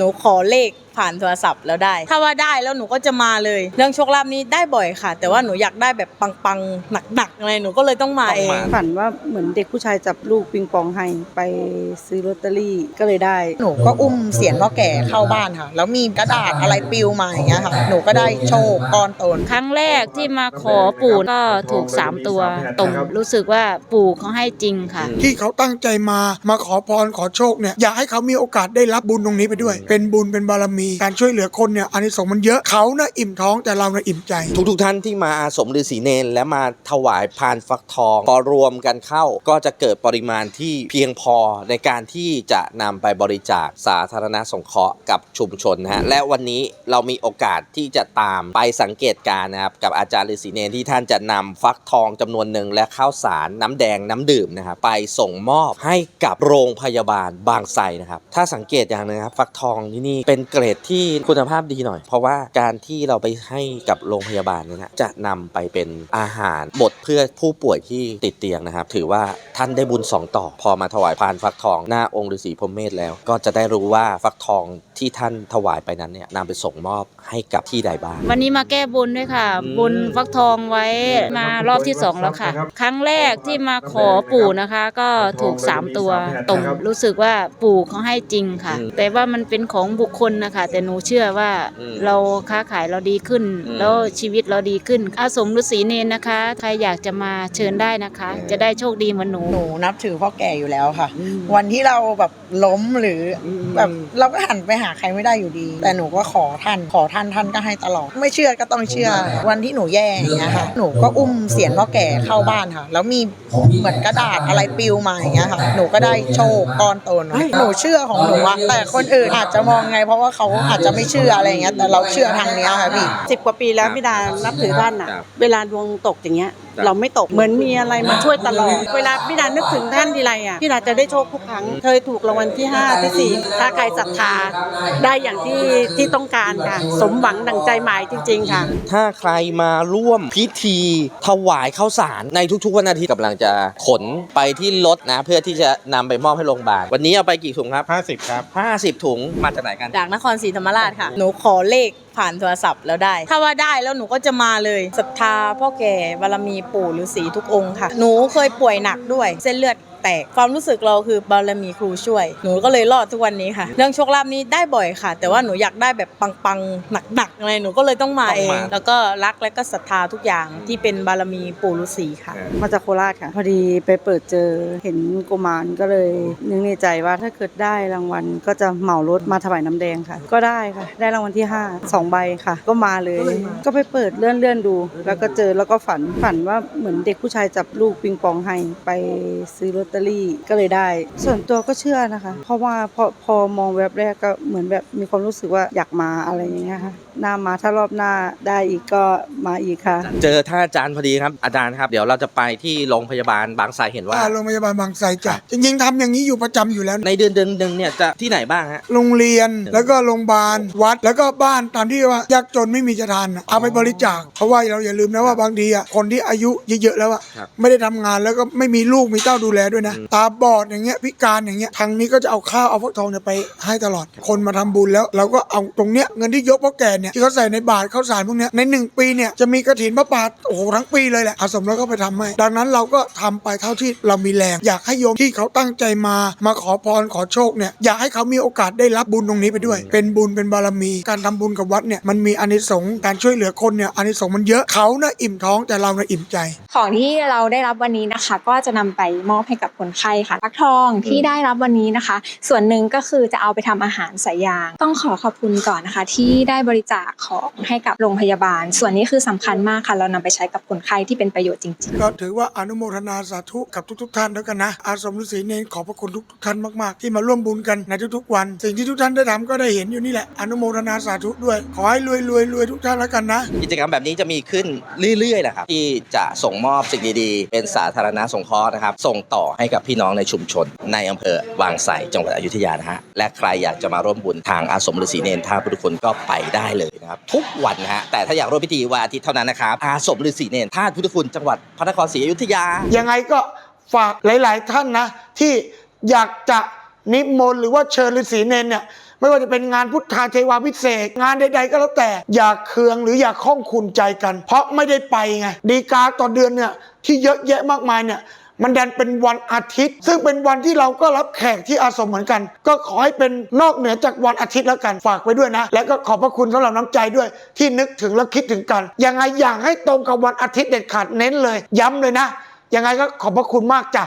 หนูขอเลขผ่านโทรศัพท์แล้วได้ ถ้าว่าได้แล้วหนูก็จะมาเลย เรื่องโชคลาภนี้ได้บ่อยค่ะ แต่ว่าหนูอยากได้แบบปังๆหนักๆอะไรหนูก็เลยต้องมาเองฝันว่าเหมือนเด็กผู้ชายจับลูกปิงปองให้ไปซื้อลอตเตอรี่ก็เลยได้ หนูก็อุ้มเสียนพ่อแก่เข้าบ้านค่ะ แล้วมีกระดาษอะไรปลิวมาอย่างเงี้ยค่ะ หนูก็ได้โชคก้อนโตนครั้งแรกที่มาขอปู่ก็ถูก 3 ตัวตรงรู้สึกว่าปู่เขาให้จริงค่ะ ที่เขาตั้งใจมามาขอพรขอโชคเนี่ยอยากให้เขามีโอกาสได้รับบุญตรงนี้ไปด้วยเป็นบุญเป็นบารมี การช่วยเหลือคนเนี่ยอานิสงส์มันเยอะเขานะอิ่มท้องแต่เรานะอิ่มใจ ทุกทุกๆท่านที่มาอาสมฤาษีเนนและมาถวายพานฟักทอง พอรวมกันเข้าก็จะเกิดปริมาณที่เพียงพอในการที่จะนำไปบริจาคสาธารณสงเคราะห์กับชุมชนนะฮะและวันนี้เรามีโอกาสที่จะตามไปสังเกตการณ์นะครับกับอาจารย์ฤาษีเนนที่ท่านจะนำฟักทองจำนวนหนึ่งและข้าวสารน้ำแดงน้ำดื่มนะครับไปส่งมอบให้กับโรงพยาบาลบางไทรนะครับถ้าสังเกตอย่างหนึงครับฟักทองที่นี่เป็นเกรดที่คุณภาพดีหน่อย เพราะว่าการที่เราไปให้กับโรงพยาบาลเนี่ยนะจะนำไปเป็นอาหารบดเพื่อผู้ป่วยที่ติดเตียงนะครับ ถือว่าท่านได้บุญสองต่อ พอมาถวายพานฟักทองหน้าองค์ฤาษีพรหมเมธแล้ว ก็จะได้รู้ว่าฟักทองที่ท่านถวายไปนั้นเนี่ยนำไปส่งมอบให้กับที่ใดบ้าง วันนี้มาแก้บนด้วยค่ะ อืม บนฟักทองไว้มารอบที่สองแล้วค่ะ ครั้งแรกที่มาขอปู่นะคะ ก็ถูก3ตัวตรงรู้สึกว่าปู่เขาให้จริงค่ะแต่ว่ามันเป็นของบุคคลนะคะ แต่หนูเชื่อว่าเราค้าขายเราดีขึ้นแล้วชีวิตเราดีขึ้น อาสมฤาษีเนนนะคะ ใครอยากจะมาเชิญได้นะคะจะได้โชคดีเหมือนหนู หนูนับถือพ่อแก่อยู่แล้วค่ะ วันที่เราแบบล้มหรืออแบบเราก็หันไปหาหาใครไม่ได้อยู่ดี แต่หนูก็ขอท่าน ขอท่านท่านก็ให้ตลอด ไม่เชื่อก็ต้องเชื่อ วันที่หนูแย่อย่างเงี้ยค่ะ หนูก็อุ้มเสียนพ่อแก่เข้าบ้านค่ะ แล้วมีเหมือนกระดาษอะไรปลิวมาอย่างเงี้ยค่ะ หนูก็ได้โชคก้อนโตนหนูเชื่อของหนูอะแต่คนอื่นอาจจะมองไง เพราะว่าเขาอาจจะไม่เชื่ออะไรอย่างเงี้ย แต่เราเชื่อทางเนี้ยค่ะพี่สิบกว่าปีแล้วพี่ดานับถือท่านอะเวลาดวงตกอย่างเงี้ยเราไม่ตกเหมือนมีอะไรมาช่วยตลอด เวลาพี่ดานึกถึงท่านทีไรอะพี่ดาจะได้โชคทุกครั้งเคยถูกรางวัลที่ห้าที่สี่ถ้าใครศรัทธาได้อย่างที่ที่ต้องการค่ะ สมหวังดังใจหมายจริง ๆ ค่ะ ถ้าใครมาร่วมพิธีถวายข้าวสารในทุกๆวันอาทิตย์กำลังจะขนไปที่รถนะ เพื่อที่จะนำไปมอบให้โรงพยาบาลวันนี้เอาไปกี่ถุงครับ 50 ครับ 50 ถุงมาจากไหนกัน จากนครศรีธรรมราชค่ะ หนูขอเลข ผ่านโทรศัพท์แล้วได้ ถ้าว่าได้แล้วหนูก็จะมาเลยศรัทธาพ่อแก่บารมีปู่ฤาษีทุกองค์ค่ะ หนูเคยป่วยหนักด้วยเส้นเลือด แตก ความรู้สึกเราคือบารมีครูช่วย หนูก็เลยรอดทุกวันนี้ค่ะ เรื่องโชคลาภนี้ได้บ่อยค่ะ แต่ว่าหนูอยากได้แบบปังๆหนักๆอะไรหนูก็เลยต้องมาเองต้องมาแล้วก็รักและก็ศรัทธาทุกอย่างที่เป็นบารมีปู่ฤาษีค่ะ มาจากโคราชค่ะ พอดีไปเปิดเจอเห็นกุมารก็เลยนึกในใจว่าถ้าเกิดได้รางวัลก็จะเหมารถมาถวายน้ำแดงค่ะ ก็ได้ค่ะ ได้รางวัลที่5 2ใบค่ะ ก็มาเลย ก็ไปเปิดเลื่อนเลื่อนๆดู แล้วก็เจอแล้วก็ฝันฝันว่าเหมือนเด็กผู้ชายจับลูกปิงปองให้ไปซื้อลอตเตอรี่ก็เลยได้ ส่วนตัวก็เชื่อนะคะ เพราะว่าพอพอมองแวบแรกก็เหมือนแบบมีความรู้สึกว่าอยากมาอะไรอย่างเงี้ยค่ะหน้ามาถ้ารอบหน้าได้อีกก็มาอีกค่ะ เจอท่านอาจารย์พอดีครับอาจารย์ครับ เดี๋ยวเราจะไปที่โรงพยาบาลบางไทรเห็นว่าว่าโรงพยาบาลบางไทรจ้ะจริงๆทำอย่างนี้อยู่ประจำอยู่แล้วในเดือนเดือนหนึ่งเนี่ยจะที่ไหนบ้างฮะ โรงเรียนแล้วก็โรงพยาบาลวัด แล้วก็บ้านตามที่ว่ายากจนไม่มีจะทานน่ะเอาไปบริจาคเพราะว่าเราอย่าลืมนะว่าบางทีอะคนที่อายุเยอะๆแล้วอะครับ ไม่ได้ทำงานแล้วก็ไม่มีลูกมีเต้าดูแลด้วยนะอืมตาบอดอย่างเงี้ยพิการอย่างเงี้ยทางนี้ก็จะเอาข้าวเอาฟักทองเนี่ยไปให้ตลอด คนมาทำบุญแล้วเราก็เอาตรงเนี้ยเงินที่ยกพ่อแก่เนี่ยที่เขาใส่ในบาตรข้าวสารพวกเนี้ยในหนึ่งปีเนี่ยจะมีกระถินพระป่าโอ้โหทั้งปีเลยแหละอาสมแล้วก็ไปทำให้ดังนั้นเราก็ทำไปเท่าที่เรามีแรง อยากให้โยมที่เขาตั้งใจมามาขอพรขอโชคเนี่ยอยากให้เขามีโอกาสได้รับบุญตรงนี้ไปด้วย เป็นบุญเป็นบารมี การทำบุญกับวัดเนี่ยมันมีอานิสงส์การช่วยเหลือคนเนี่ยอานิสงส์มันเยอะเขานะอิ่มท้องแต่เรานะอิ่มใจ ของที่เราได้รับวันนี้นะคะ ก็จะนำไปมอบให้กับคนไข้ค่ะฟักทองที่ได้รับวันนี้นะคะ ส่วนหนึ่งก็คือจะเอาไปทำอาหารสายยาง ต้องขอขอบคุณก่อนนะคะ ที่ได้บริจาคของให้กับโรงพยาบาล ส่วนนี้คือสำคัญมากค่ะ เรานำไปใช้กับคนไข้ที่เป็นประโยชน์จริงๆ ก็ถือว่าอนุโมทนาสาธุกับทุก ๆ ท่านแล้วกันนะ อาสมฤาษีเนรขอบพระคุณทุกๆท่านมากๆ ที่มาร่วมบุญกันในทุกๆวัน สิ่งที่ทุกท่านได้ทำก็ได้เห็นอยู่นี่แหละอนุโมทนาสาธุด้วย ขอให้รวยรวยรวยทุกท่านแล้วกันนะ กิจกรรมแบบนี้จะมีขึ้นเรื่อยๆนะครับที่จะส่งมอบสิ่งดีๆ เป็นสาธารณสงเคราะห์นะครับส่งต่อให้กับพี่น้องในชุมชน ในอำเภอวางไสจังหวัดอยุธยานะฮะและใครอยากจะมาร่วมบุญทางอาสมฤาษีเนรท่าพุทธคุณก็ไปได้เลยนะครับทุกวันนะฮะแต่ถ้าอยากร่วมพิธีวันอาทิตย์เท่านั้นนะครับอาสมฤาษีเนรท่าพุทธคุณจังหวัดพระนครศรีอยุธยา ยังไงก็ฝากหลาย ๆ ท่านนะ ที่อยากจะนิมนต์หรือว่าเชิญฤาษีเนนเนี่ยไม่ว่าจะเป็นงานพุทธาเทวาพิเศษ งานใด ๆ ก็แล้วแต่อย่าเคืองหรืออย่าข้องคุณใจกัน เพราะไม่ได้ไปไงดีกาต่อเดือนเนี่ยที่เยอะแยะมากมายเนี่ย มันดันเป็นวันอาทิตย์ ซึ่งเป็นวันที่เราก็รับแขกที่อาสมเหมือนกัน ก็ขอให้เป็นนอกเหนือจากวันอาทิตย์แล้วกันฝากไว้ด้วยนะ และก็ขอบพระคุณสำหรับน้ำใจด้วย ที่นึกถึงและคิดถึงกันยังไงอย่างให้ตรงกับวันอาทิตย์เด็ดขาดเน้นเลย ย้ำเลยนะยังไงก็ขอบพระคุณมากจ้ะ